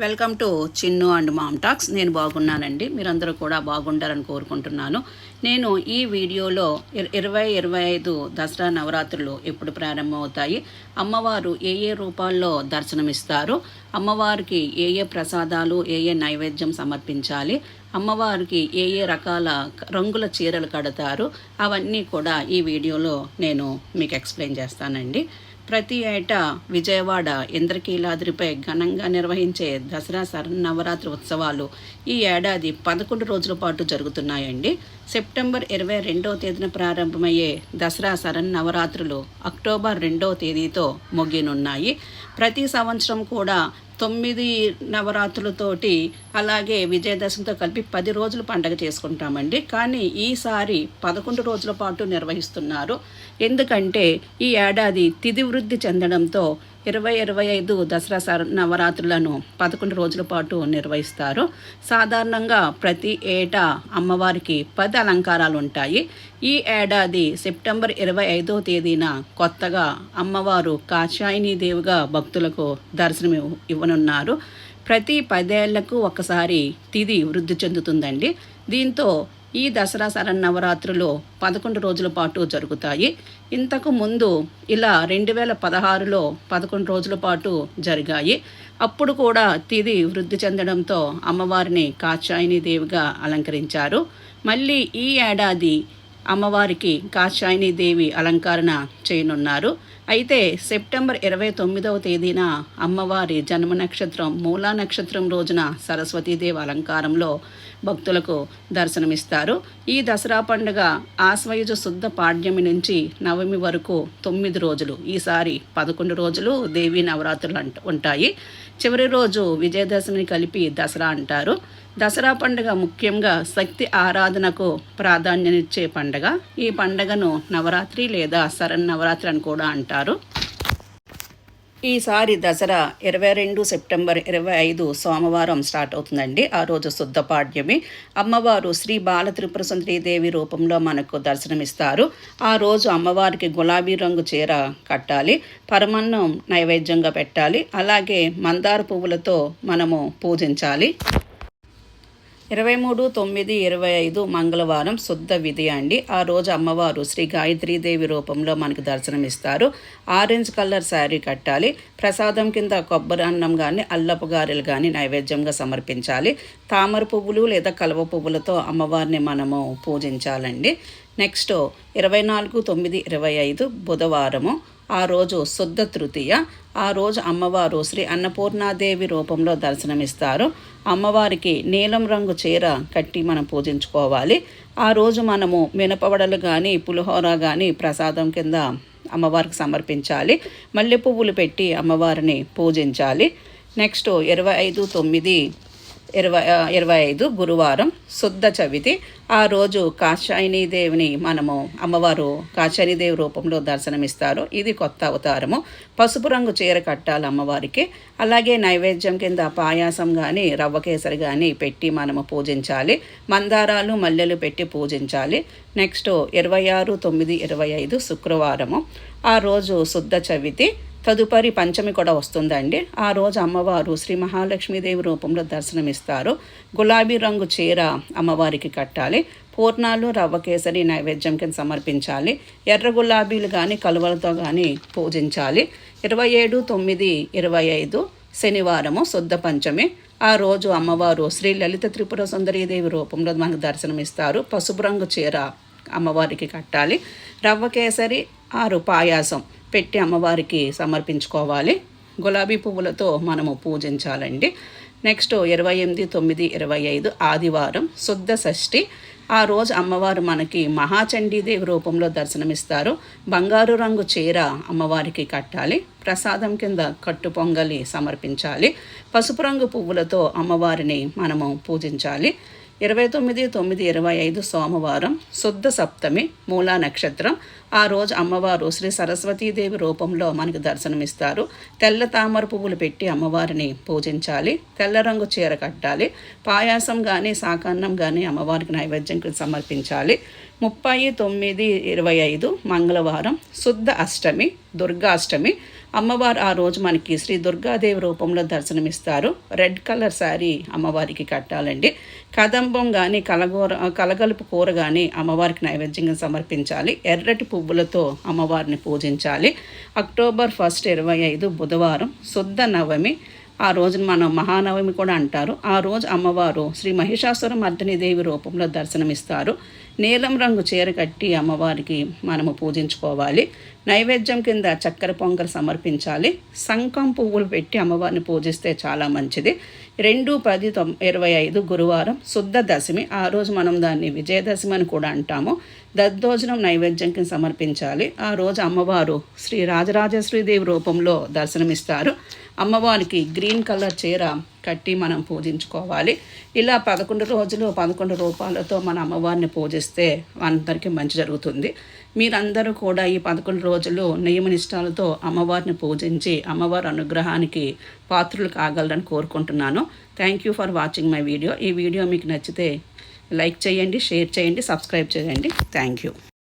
Welcome to Chinnu and mom talks. నేను బాగున్నానండి. మీరందరూ కూడా బాగుండాలని కోరుకుంటున్నాను. నేను ఈ వీడియోలో ఇర- ఇరవై ఇరవై ఐదు దసరా నవరాత్రులు ఎప్పుడు ప్రారంభమవుతాయి? అమ్మవారు ఏ ఏ రూపాల్లో దర్శనమిస్తారు? అమ్మవారికి ఏ ఏ ప్రసాదాలు ఏ ఏ నైవేద్యం సమర్పించాలి? అమ్మవారికి ఏ ఏ రకాల రంగుల చీరలు కడతారు? అవన్నీ కూడా ఈ వీడియోలో నేను మీకు ఎక్స్ప్లెయిన్ చేస్తానండి. ప్రతి ఏటా విజయవాడ ఇంద్రకీలాద్రిపై ఘనంగా నిర్వహించే దసరా శరన్నవరాత్రి ఉత్సవాలు ఈ ఏడాది పదకొండు రోజుల పాటు జరుగుతున్నాయండి. సెప్టెంబర్ ఇరవై రెండవ తేదీన ప్రారంభమయ్యే దసరా శరన్నవరాత్రులు అక్టోబర్ రెండవ తేదీతో ముగినున్నాయి ప్రతి సంవత్సరం కూడా తొమ్మిది నవరాత్రులతోటి అలాగే విజయదశమితో కలిపి పది రోజులు పండగ చేసుకుంటామండి. కానీ ఈసారి పదకొండు రోజుల పాటు నిర్వహిస్తున్నారు. ఎందుకంటే ఈ ఏడాది తిథి వృద్ధి చెందడంతో ఇరవై ఇరవై ఐదు దసరా సర నవరాత్రులను పదకొండు రోజుల పాటు నిర్వహిస్తారు. సాధారణంగా ప్రతి ఏటా అమ్మవారికి పది అలంకారాలు ఉంటాయి. ఈ ఏడాది సెప్టెంబర్ ఇరవై ఐదో తేదీన కొత్తగా అమ్మవారు కాషాయిని దేవిగా భక్తులకు దర్శనం ఇవ్వను ఇవ్వనున్నారు ప్రతి పదేళ్ళకు ఒకసారి తిది వృద్ధి చెందుతుందండి. దీంతో ఈ దసరా శరన్నవరాత్రులు పదకొండు రోజుల పాటు జరుగుతాయి. ఇంతకు ముందు ఇలా రెండు వేల పదహారులో పదకొండు రోజుల పాటు జరిగాయి. అప్పుడు కూడా తిది వృద్ధి చెందడంతో అమ్మవారిని కాచాయిని దేవిగా అలంకరించారు. మళ్ళీ ఈ ఏడాది అమ్మవారికి కాషాయిని దేవి అలంకరణ చేయనున్నారు. అయితే సెప్టెంబర్ ఇరవై తొమ్మిదవ తేదీన అమ్మవారి జన్మ నక్షత్రం మూలా నక్షత్రం రోజున సరస్వతీదేవి అలంకారంలో భక్తులకు దర్శనమిస్తారు. ఈ దసరా పండుగ ఆశ్వయుజ శుద్ధ పాడ్యమి నుంచి నవమి వరకు తొమ్మిది రోజులు ఈసారి పదకొండు రోజులు దేవీ నవరాత్రులు అంట ఉంటాయి. చివరి రోజు విజయదశమిని కలిపి దసరా అంటారు. దసరా పండుగ ముఖ్యంగా శక్తి ఆరాధనకు ప్రాధాన్యతనిచ్చే పండుగ. ఈ పండుగను నవరాత్రి లేదా శరన్నవరాత్రి అని కూడా అంటారు. ఈసారి దసరా ఇరవై రెండు సెప్టెంబర్ ఇరవై ఐదు సోమవారం స్టార్ట్ అవుతుందండి. ఆ రోజు శుద్ధపాడ్యమి అమ్మవారు శ్రీ బాల త్రిపుర దేవి రూపంలో మనకు దర్శనమిస్తారు. ఆ రోజు అమ్మవారికి గులాబీ రంగు చీర కట్టాలి. పరమన్నం నైవేద్యంగా పెట్టాలి. అలాగే మందార పువ్వులతో మనము పూజించాలి. ఇరవై మూడు తొమ్మిది ఇరవై ఐదు మంగళవారం శుద్ధ విధి అండి. ఆ రోజు అమ్మవారు శ్రీ గాయత్రీదేవి రూపంలో మనకు దర్శనమిస్తారు. ఆరెంజ్ కలర్ శారీ కట్టాలి. ప్రసాదం కింద కొబ్బరి అన్నం కానీ అల్లపు గారెలు కానీ నైవేద్యంగా సమర్పించాలి. తామర పువ్వులు లేదా కలువ పువ్వులతో అమ్మవారిని మనము పూజించాలండి. నెక్స్ట్ ఇరవై నాలుగు తొమ్మిది ఇరవై ఐదు బుధవారము ఆ రోజు శుద్ధ తృతీయ. ఆ రోజు అమ్మవారు శ్రీ అన్నపూర్ణాదేవి రూపంలో దర్శనమిస్తారు. అమ్మవారికి నీలం రంగు చీర కట్టి మనం పూజించుకోవాలి. ఆ రోజు మనము మినపవడలు కానీ పులిహోర కానీ ప్రసాదం కింద అమ్మవారికి సమర్పించాలి. మల్లె పువ్వులు పెట్టి అమ్మవారిని పూజించాలి. నెక్స్ట్ ఇరవై ఐదు తొమ్మిది ఇరవై ఇరవై ఐదు గురువారం శుద్ధ చవితి. ఆ రోజు కాశాయిని దేవిని మనము అమ్మవారు కాశాయిని దేవి రూపంలో దర్శనమిస్తారు. ఇది కొత్త అవతారము. పసుపు రంగు చీర కట్టాలి అమ్మవారికి. అలాగే నైవేద్యం కింద పాయాసం కానీ రవ్వ కేసరి కానీ పెట్టి మనము పూజించాలి. మందారాలు మల్లెలు పెట్టి పూజించాలి. నెక్స్ట్ ఇరవై ఆరు తొమ్మిది ఇరవై ఐదు శుక్రవారము. ఆ రోజు శుద్ధ చవితి. తదుపరి పంచమి కూడా వస్తుందండి. ఆ రోజు అమ్మవారు శ్రీ మహాలక్ష్మీదేవి రూపంలో దర్శనమిస్తారు. గులాబీ రంగు చీర అమ్మవారికి కట్టాలి. పూర్ణాలు రవ్వ కేసరి నైవేద్యం కింద సమర్పించాలి. ఎర్ర గులాబీలు కానీ కలువలతో కానీ పూజించాలి. ఇరవై ఏడు తొమ్మిది ఇరవై ఐదు శనివారము శుద్ధ పంచమి. ఆ రోజు అమ్మవారు శ్రీ లలిత త్రిపుర సుందరీదేవి రూపంలో మనకు దర్శనమిస్తారు. పసుపు రంగు చీర అమ్మవారికి కట్టాలి. రవ్వ కేసరి ఆరు పాయాసం పెట్టి అమ్మవారికి సమర్పించుకోవాలి. గులాబీ పువ్వులతో మనము పూజించాలండి. నెక్స్ట్ ఇరవై ఎనిమిది తొమ్మిది ఇరవై ఐదు ఆదివారం శుద్ధ షష్ఠి. ఆ రోజు అమ్మవారు మనకి మహాచండీదేవి రూపంలో దర్శనమిస్తారు. బంగారు రంగు చీర అమ్మవారికి కట్టాలి. ప్రసాదం కింద కట్టు పొంగలి సమర్పించాలి. పసుపు రంగు పువ్వులతో అమ్మవారిని మనము పూజించాలి. ఇరవై తొమ్మిది తొమ్మిది ఇరవై ఐదు సోమవారం శుద్ధ సప్తమి మూలా నక్షత్రం. ఆ రోజు అమ్మవారు శ్రీ సరస్వతీదేవి రూపంలో మనకు దర్శనమిస్తారు. తెల్ల తామర పువ్వులు పెట్టి అమ్మవారిని పూజించాలి. తెల్ల రంగు చీర కట్టాలి. పాయాసం కానీ సాకాన్నం కానీ అమ్మవారికి నైవేద్యం సమర్పించాలి. ముప్పై తొమ్మిది ఇరవై ఐదు మంగళవారం శుద్ధ అష్టమి దుర్గాష్టమి అమ్మవారు ఆ రోజు మనకి శ్రీ దుర్గాదేవి రూపంలో దర్శనమిస్తారు. రెడ్ కలర్ శారీ అమ్మవారికి కట్టాలండి. కదంబం కానీ కలగూర కలగలుపు కూర కానీ అమ్మవారికి నైవేద్యంగా సమర్పించాలి. ఎర్రటి పువ్వులతో అమ్మవారిని పూజించాలి. అక్టోబర్ ఫస్ట్ ఇరవై ఐదు బుధవారం శుద్ధ నవమి. ఆ రోజున మనం మహానవమి కూడా అంటారు. ఆ రోజు అమ్మవారు శ్రీ మహిషాసుర మర్దిని దేవి రూపంలో దర్శనమిస్తారు. నీలం రంగు చీర కట్టి అమ్మవారికి మనము పూజించుకోవాలి. నైవేద్యం కింద చక్కెర పొంగల్ సమర్పించాలి. సంకం పువ్వులు పెట్టి అమ్మవారిని పూజిస్తే చాలా మంచిది. రెండు పది తొమ్ ఇరవై ఐదు గురువారం శుద్ధ దశమి. ఆ రోజు మనం దాన్ని విజయదశమి అని కూడా అంటాము. దద్దోజనం నైవేద్యం కింద సమర్పించాలి. ఆ రోజు అమ్మవారు శ్రీ రాజరాజేశ్వరీదేవి రూపంలో దర్శనమిస్తారు. అమ్మవారికి గ్రీన్ కలర్ చీర కట్టి మనం పూజించుకోవాలి. ఇలా పదకొండు రోజులు పదకొండు రూపాయలతో మన అమ్మవారిని పూజిస్తే అందరికీ మంచి జరుగుతుంది. మీరందరూ కూడా ఈ పదకొండు రోజులు నియమనిష్టాలతో అమ్మవారిని పూజించి అమ్మవారి అనుగ్రహానికి పాత్రులు కాగలరని కోరుకుంటున్నాను. Thank you for watching my video ఈ వీడియో మీకు నచ్చితే లైక్ చేయండి షేర్ చేయండి సబ్స్క్రైబ్ చేయండి. Thank you